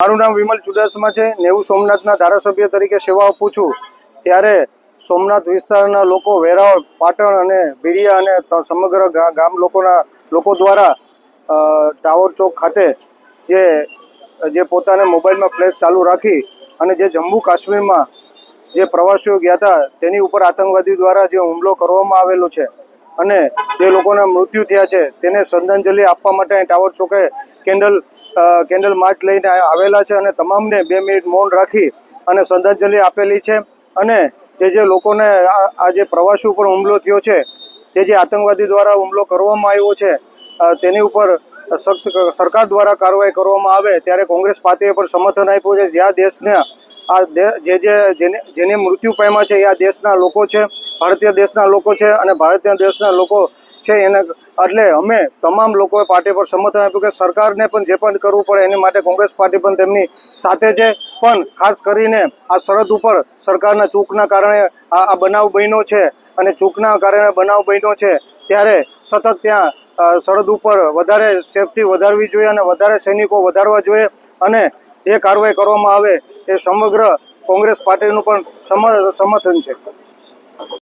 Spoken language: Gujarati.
મારું નામ વિમલ ચુડાસમા છે. નેવું સોમનાથના ધારાસભ્ય તરીકે સેવા આપું છું. ત્યારે સોમનાથ વિસ્તારના લોકો વેરાવળ, પાટણ અને ભીડિયા અને સમગ્ર ગામ લોકોના, લોકો દ્વારા ટાવર ચોક ખાતે જે જે પોતાને મોબાઈલમાં ફ્લેશ ચાલુ રાખી અને જે જમ્મુ કાશ્મીરમાં જે પ્રવાસીઓ ગયા હતા, તેની ઉપર આતંકવાદી દ્વારા જે હુમલો કરવામાં આવેલો છે. અને જે લોકોના મૃત્યુ થયા છે, તેને શ્રદ્ધાંજલિ આપવા માટે અહીં ટાવર ચોકે કેન્ડલ કેન્ડલ માર્ચ લઈને આવેલા છે અને તમામને બે મિનિટ મૌન રાખી અને શ્રદ્ધાંજલિ આપેલી છે. અને જે જે લોકોને આ જે પ્રવાસી ઉપર હુમલો થયો છે, જે જે આતંકવાદી દ્વારા હુમલો કરવામાં આવ્યો છે તેની ઉપર સખ્ત સરકાર દ્વારા કાર્યવાહી કરવામાં આવે ત્યારે કોંગ્રેસ પાર્ટીએ પણ સમર્થન આપ્યું છે. જ્યાં દેશને આ જે જે જેને મૃત્યુ પામ્યા છે, એ આ દેશના લોકો છે. ભારતીય દેશના લોકો છે અને ભારતીય દેશના લોકો છે એને એટલે અમે તમામ લોકોએ પાર્ટી પર સમર્થન આપ્યું કે સરકારને પણ જે પણ કરવું પડે એની માટે કોંગ્રેસ પાર્ટી પણ તેમની સાથે છે. પણ ખાસ કરીને આ સરહદ ઉપર સરકારના ચૂકના કારણે આ આ બનાવ બન્યો છે અને ચૂકના કારણે બનાવ બન્યો છે ત્યારે સતત ત્યાં સરહદ ઉપર વધારે સેફટી વધારવી જોઈએ અને વધારે સૈનિકો વધારવા જોઈએ અને જે કાર્યવાહી કરવામાં આવે એ સમગ્ર કોંગ્રેસ પાર્ટીનું પણ સમ- સમર્થન છે.